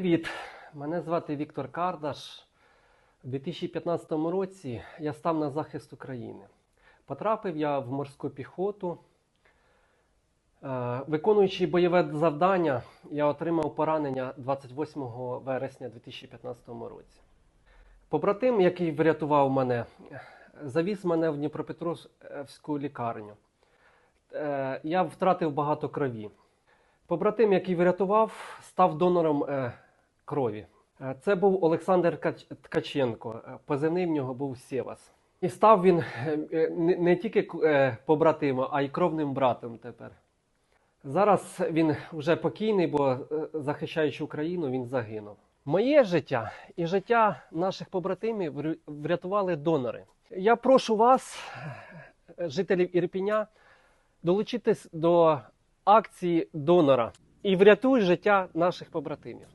Привіт! Мене звати Віктор Кардаш. У 2015 році я став на захист України. Потрапив я в морську піхоту. Е, Виконуючи бойове завдання, я отримав поранення 28 вересня 2015 році. Побратим, який врятував мене, завіз мене в Дніпропетровську лікарню. Е, Я втратив багато крові. Побратим, який врятував, став донором е, крові. Е, Це був Олександр Ткаченко. Е, Позивний в нього був Сєвас. І став він е, не, тільки побратимом, а й кровним братом тепер. Зараз він вже покійний, бо захищаючи Україну, він загинув. Моє життя і життя наших побратимів врятували донори. Я прошу вас, жителів Ірпіня, долучитись до акції донора і врятуй життя наших побратимів.